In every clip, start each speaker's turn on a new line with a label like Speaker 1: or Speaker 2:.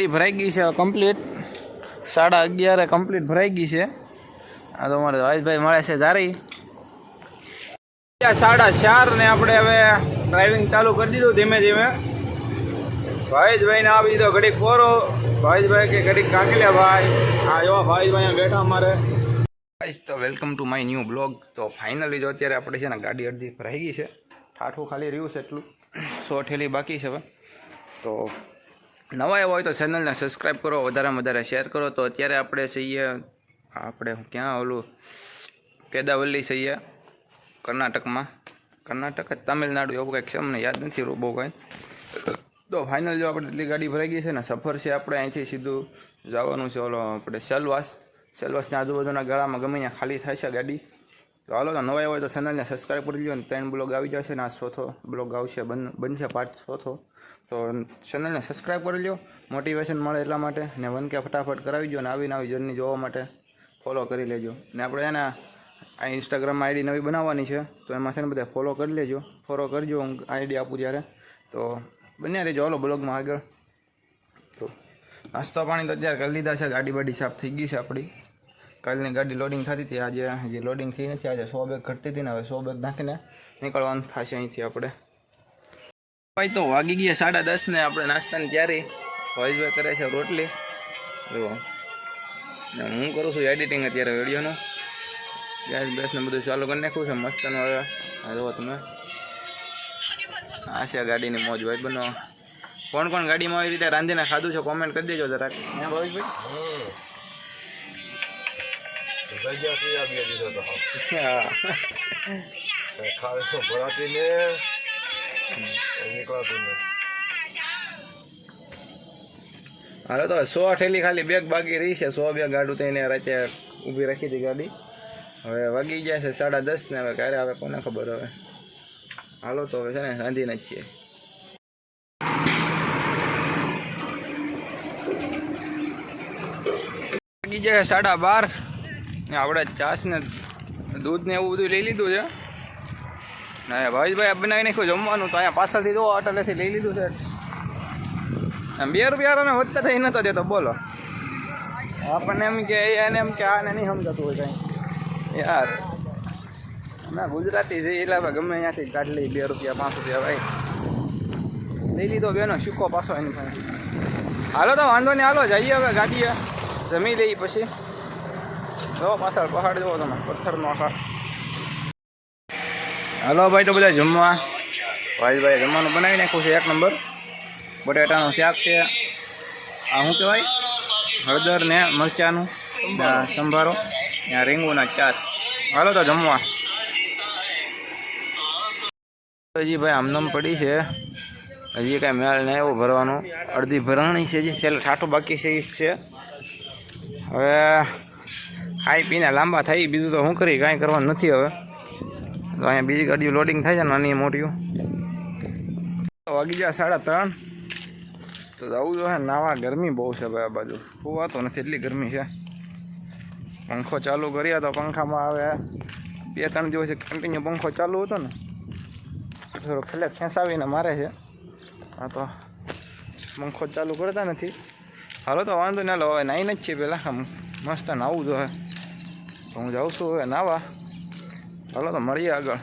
Speaker 1: ગાડી ભરાઈ ગઈ છે કમ્પ્લીટ સાડા અગિયારે કમ્પ્લીટ ભરાઈ ગઈ છે. આ તો અમારે વાઈશભાઈ મળે છે જારી સાડા ચાર ને આપણે હવે ડ્રાઇવિંગ ચાલુ કરી દીધું ધીમે ધીમે. ભાઈશભાઈ ને આપી દીધો ઘડીક ફોરો. ભાઈજભાઈ કે ઘડીક કાંકલિયા ભાઈ. આ એવા અહીંયા બેઠા અમારે. ગાઈસ તો welcome to my new blog તો ફાઇનલી જો અત્યારે આપણે છે ને ગાડી અડધી ભરાઈ ગઈ છે. ઠાઠું ખાલી રહ્યું છે એટલું. સો ઠેલી બાકી છે હવે. તો નવા એવા હોય તો ચેનલને સબસ્ક્રાઈબ કરો, વધારેમાં વધારે શેર કરો. તો અત્યારે આપણે છીએ, આપણે ક્યાં ઓલું કેદાવલ્લી છીએ, કર્ણાટકમાં. કર્ણાટક જ તમિલનાડુ એવું કંઈક છે, અમને યાદ નથી બહુ કંઈ. તો ફાઇનલ જો આપણે એટલી ગાડી ભરાઈ ગઈ છે ને, સફર છે આપણે અહીંથી સીધું જવાનું છે ઓલો આપણે સેલવાસ. સેલવાસની આજુબાજુના ગાળામાં ગમે ખાલી થાય છે ગાડી. તો હાલો, તો નવા હોય તો ચેનલને સબસ્ક્રાઈબ કરી લો અને ત્રણ બ્લોગ આવી જશે ને આ ચોથો બ્લોગ આવશે, બન, બનશે પાર્ટ ચોથો. તો ચેનલને સબસ્ક્રાઈબ કરી લો મોટિવેશન મળે એટલા માટે ને વન કે ફટાફટ કરાવી દો અને આવી જર્ની જોવા માટે ફોલો કરી લેજો. ને આપણે એના આ ઇન્સ્ટાગ્રામમાં આઈડી નવી બનાવવાની છે, તો એમાં છે ને બધા ફોલો કરી લેજો. ફોલો કરજો, હું આઈડી આપું જ્યારે તો બન્યા રહેજો, હાલો, બ્લોગમાં આગળ. તો નાસ્તો પાણી તો અત્યારે કરી લીધા છે, ગાડી બાડી સાફ થઈ ગઈ છે આપણી. કાલની ગાડી લોડિંગ થતી હતી. આજે હજી લોડિંગ થઈ નથી, આજે સો બેગ ઘટતી હતી ને હવે સો બેગ નાખીને નીકળવાનું થશે અહીંથી આપણે. ભાઈ તો વાગી ગયા સાડા દસ ને આપણે નાસ્તાની તૈયારી. ભાઈભાઈ કરે છે રોટલી. જો ને હું કરું છું એડિટિંગ અત્યારે વિડીયોનું ગેસ બેસ ને બધું ચાલુ કરી નાખ્યું છે. મસ્તનું હવે. જુઓ તમે. આ ગાડીની મોજ ભાઈ બનો. કોણ કોણ ગાડીમાં આવી રીતે રાંધીને ખાધું છે કોમેન્ટ કરી દેજો જરાક. હે ભાવેશભાઈ અચ્છા હાલો તો સો ઠેલી ખાલી બેગ બાકી રહી છે. સો બેગ ગાડું તો એને રાતે ઊભી રાખી હતી ગાડી. હવે વાગી જાય છે સાડા દસ ને હવે ક્યારે આવે કોને ખબર હવે. હાલો તો હવે છે ને રાંધીને જ છીએ વાગી જાય સાડા બાર. ને આપણે છાસ ને દૂધ ને એવું બધું લઈ લીધું છે. ના ભાવેશભાઈ બનાવી નાખ્યું જમવાનું તો અહીંયા પાછળથી જો અટલેથી લઈ લીધું છે. બે રૂપિયા અમે વધતા થઈ નતો દેતો બોલો. આપણને એમ કે એને એમ કે આને નહીં સમજાતું હોય કાંઈ. યાર, અમે ગુજરાતી છે એટલે ગમે અહીંયાથી કાઢી લઈ બે રૂપિયા, પાંચ રૂપિયા, ભાઈ. લઈ લીધો બેનો, શીખો પાછો એની પાસે. હાલો તો વાંધો નહીં, હાલો, જઈએ હવે ગાડીએ. જમી લઈએ પછી. જો પાછળ પહાડ જુઓ તમે, પથ્થરનો આખા હાલો ભાઈ, તો બધા જમવા. ભાઈ ભાઈ જમવાનું બનાવી નાખ્યું છે, એક નંબર. બટેટાનું શાક છે. આ શું કહેવાય? હળદર ને મરચાંનું. સંભારો. ત્યાં રીંગુના ચાસ હાલો તો જમવા. હજી ભાઈ આમનામ પડી છે. હજી કાંઈ મેળ નહીં એવું ભરવાનું. અડધી ભરાણી છે જે છેલ્લે ઠાઠું બાકી છે છે. હવે ખાઈ પીને લાંબા થઈ, બીજું તો શું કરી, કાંઈ કરવાનું નથી હવે. તો અહીંયા બીજી ગાડીઓ લોડિંગ થાય છે નાની મોટીઓ. વાગી ગયા સાડા ત્રણ. તો જવું જો નાવા ગરમી બહુ છે ભાઈ આ બાજુ. તો નથી, એટલી ગરમી છે. પંખો ચાલુ કર્યા તો પંખામાં આવે. બે ત્રણ દિવસ કન્ટિન્યુ પંખો ચાલુ હતો ને થોડો ખલે ખેંચાવીને મારે છે. હા તો પંખો ચાલુ કરતા નથી. હાલો તો વાંધો ના લો હવે નાઈને જ છે પહેલાં મસ્ત નાવું જોઈએ. તો હું જાઉં છું હવે. નાવા. હાલો તો મળીએ આગળ.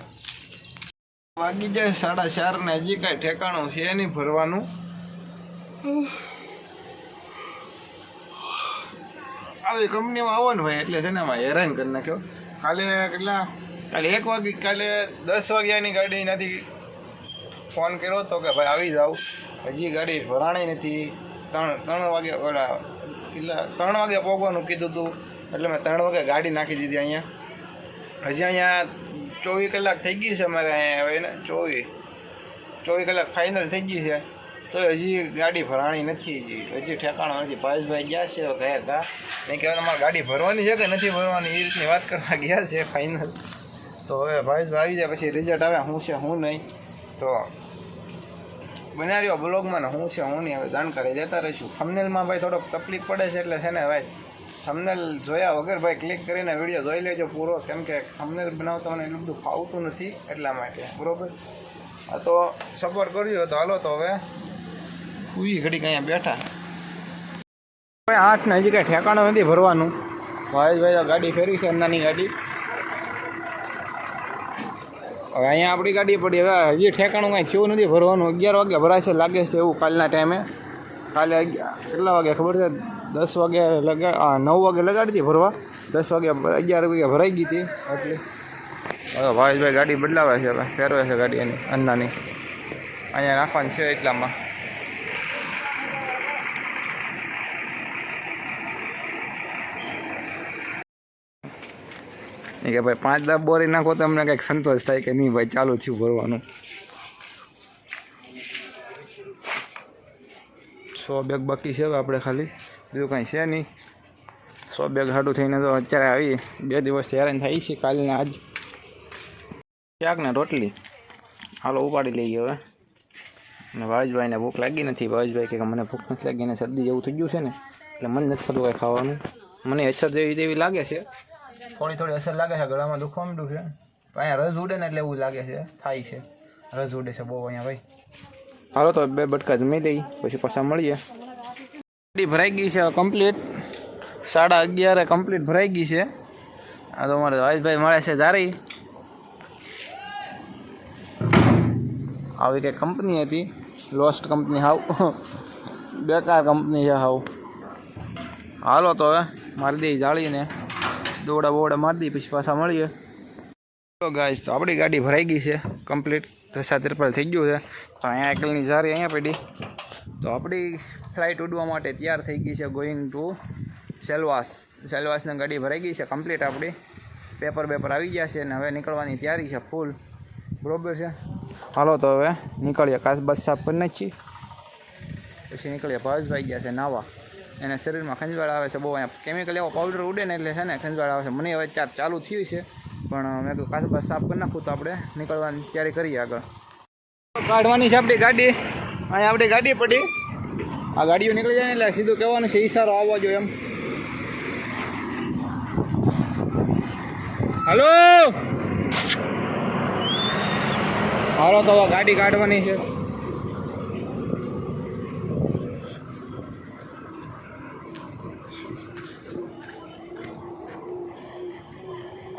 Speaker 1: વાગી જાય સાડા ચાર ને હજી કાંઈ ઠેકાણું છે નહીં ભરવાનું. આવી કંપનીમાં આવો ને ભાઈ, એટલે છે ને એમાં હેરાન કરી નાખ્યો. કાલે કેટલા? કાલે એક વાગે, કાલે દસ વાગ્યાની ગાડી નથી ફોન કર્યો હતો કે ભાઈ આવી જાવ હજી ગાડી ભરાણી નથી. ત્રણ ત્રણ વાગે ઓલા ત્રણ વાગે પહોંચવાનું કીધું હતું એટલે મેં ત્રણ વાગે ગાડી નાખી દીધી અહીંયા. હજી અહીંયા ચોવીસ કલાક થઈ ગઈ છે અમારે અહીંયા હવે ને, ચોવીસ. ચોવીસ કલાક ફાઇનલ થઈ ગઈ છે. તો હજી ગાડી ભરાણી નથી હજી. હજી ઠેકાણો નથી. ભાવેશભાઈ ગયા છે ગયા હતા. નહીં કહેવાય તમારે ગાડી ભરવાની છે કે નથી ભરવાની? એ રીતની વાત કરવા ગયા છે ફાઇનલ તો હવે ભાવેશભાઈ આવી જાય, પછી રિઝલ્ટ આવે શું છે શું નહીં. તો બનાવ્યો બ્લોગમાં ને શું છે, હું નહીં. હવે જાણકારી દેતા રહીશું. થમનેલમાં ભાઈ થોડોક તકલીફ પડે છે એટલે છે ને ભાઈ થમનેલ જોયા વગર ભાઈ ક્લિક કરીને વીડિયો જોઈ લેજો પૂરો. કેમ કે થમનેલ બનાવતા મને એટલું બધું ફાવતું નથી એટલા માટે. બરાબર? આ તો સપોર્ટ કરજો તો હાલો તો હવે. ઉવી ઘડી અહીંયા બેઠા. ભાઈ આઠ ને હજી કાંઈ ઠેકાણું નથી ભરવાનું. ભાઈ ભાઈ ગાડી ફેરી છે, નાની ગાડી. હવે અહીંયા આપણી ગાડી પડી. હવે હજી ઠેકાણું કાંઈ થયું નથી ભરવાનું. અગિયાર વાગે ભરાશે, લાગે છે એવું કાલના ટાઈમે. કાલે કેટલા વાગે ખબર છે? દસ વાગે લગા નવ વાગે લગાડી હતી ભરવા. દસ વાગે અગિયાર વાગે ભરાઈ ગઈ હતી. એટલે હવે ભાવેશભાઈ ગાડી બદલાવે છે હવે, ફેરવે છે ગાડી એની, અન્નાની. અહીંયા નાખવાની છે એટલામાં. એ કે ભાઈ, પાંચ દસ બોરી નાખો તો અમને કંઈક સંતોષ થાય કે નહીં ભાઈ, ચાલુ થયું ભરવાનું. સો બેગ બાકી છે આપણે ખાલી. બીજું કાંઈ છે નહીં. સો બેગ હાટું થઈને તો અત્યારે આવી. બે દિવસથી હેરાન થાય છે કાલને આજ. ક્યાંક ને રોટલી. હાલો ઉપાડી લઈએ હવે. અને ભાવેશભાઈને ભૂખ લાગી નથી. ભાવેશભાઈ કે મને ભૂખ નથી લાગી અને શરદી જેવું થઈ ગયું છે ને. એટલે મને નથી થતું કાંઈ ખાવાનું. મને અસર જેવી તેવી લાગે છે. થોડી થોડી અસર લાગે છે. ગળામાં દુખવા માંડું છે. અહીંયા રસ ઉડે ને એટલે એવું લાગે છે. થાય છે. રસ ઉડે છે બહુ અહીંયા ભાઈ. હાલો તો બે બટકા જમી લઈ. પછી પાછા મળીએ. ગાડી ભરાઈ ગઈ છે કમ્પ્લીટ સાડા અગિયારે કમ્પ્લીટ ભરાઈ ગઈ છે. આ તો અમારે ભાઈભાઈ મળે છે જારી આવી કંઈક કંપની હતી. લોસ્ટ કંપની હાવ. બેકાર કંપની છે હાવ. હાલો તો હવે મારી દઈ જાળીને. દોડા બોડા મારી દઈ પછી પાછા મળીએ. તો ગાઈસ તો આપણી ગાડી ભરાઈ ગઈ છે. કમ્પ્લીટ દસા ત્રિપાલ થઈ ગયું છે. તો અહીંયા એકલની જારી અહીંયા પડી. તો આપણી ફ્લાઇટ ઉડવા માટે તૈયાર થઈ ગઈ છે ગોઈંગ ટુ સેલવાસ સેલવાસની ગાડી ભરાઈ ગઈ છે કમ્પ્લીટ આપણી. પેપર બેપર આવી ગયા છે અને હવે નીકળવાની તૈયારી છે ફૂલ બરોબર છે? હાલો તો હવે નીકળીએ. કાચ બસ સાફ કરી નાખીએ. પછી નીકળીએ. ભાવેશભાઈ ગયા છે નાવા. એને શરીરમાં ખંજવાળ આવે છે. બહુ અહીંયા કેમિકલ એવો પાવડર ઉડે ને એટલે છે ને ખંજવાળ આવે છે. મને હવે ચાર ચાલુ થયું છે, પણ મેં કીધું કાચ બસ સાફ કરી નાખું તો આપણે નીકળવાની તૈયારી કરીએ આગળ. કાઢવાની છે આપણી ગાડી. અહીંયા આપણી ગાડી પડી. આ ગાડીઓ નીકળી જાય ને એટલે સીધું કહેવાનું છે, ઈશારો આવવા જોઈએ એમ. હલો હાલો તો ગાડી કાઢવાની છે.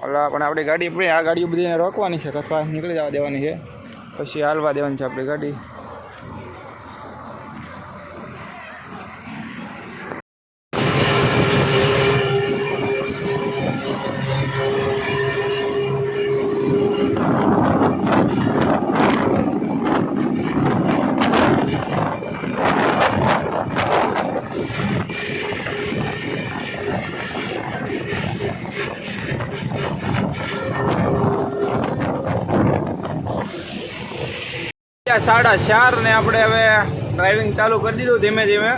Speaker 1: ઓલા પણ આપણી ગાડી પડી. આ ગાડીઓ બધી રોકવાની છે, અથવા નીકળી જવા દેવાની છે. પછી હાલવા દેવાની છે આપણી ગાડી. સાડા ચાર ને આપણે હવે ડ્રાઇવિંગ ચાલુ કરી દીધું ધીમે ધીમે.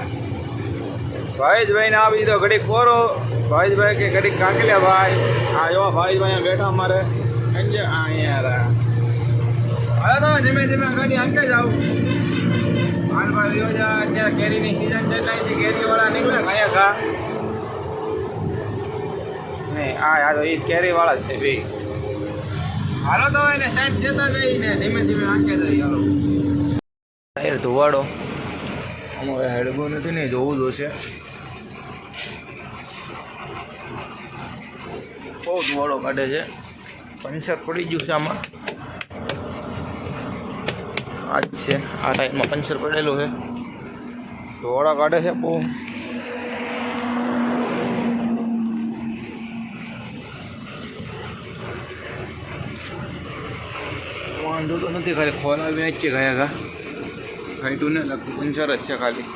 Speaker 1: ભાઈજભાઈને આવી દીધો ઘડીક કોરો ભાઈજભાઈ કે ઘડીક કાંકલ્યા ભાઈ. આ એવા ભાઈજભાઈ અહીંયા બેઠા અમારે. અહીંયા હવે તો ધીમે ધીમે ગાડી આંકે જ આવું. વિયો જા અત્યારે કેરીની સિઝન છે, એટલે કેરીવાળા નીકળે કયા કા નહીં આ યાર એ કેરીવાળા જ છે, ભાઈ. હાલો તો એને સાઈડ જતા જઈને ધીમે ધીમે આંકે જઈ હાલો. ટાયર ધોવાડો. અમારે હેડગો નથી ને જોવું જોશે બહુ ધોવાડો કાઢે છે. પંચર પડી ગયું છે આમાં. આ જ છે. આ ટાઈમમાં પંચર પડેલું છે. ધોવાડા કાઢે છે બહુ. વાંધો તો નથી, ખાલી ખોલાવી વેચી ગયા હતા ખાઈટું ને લગતું પંચર જ છે ખાલી.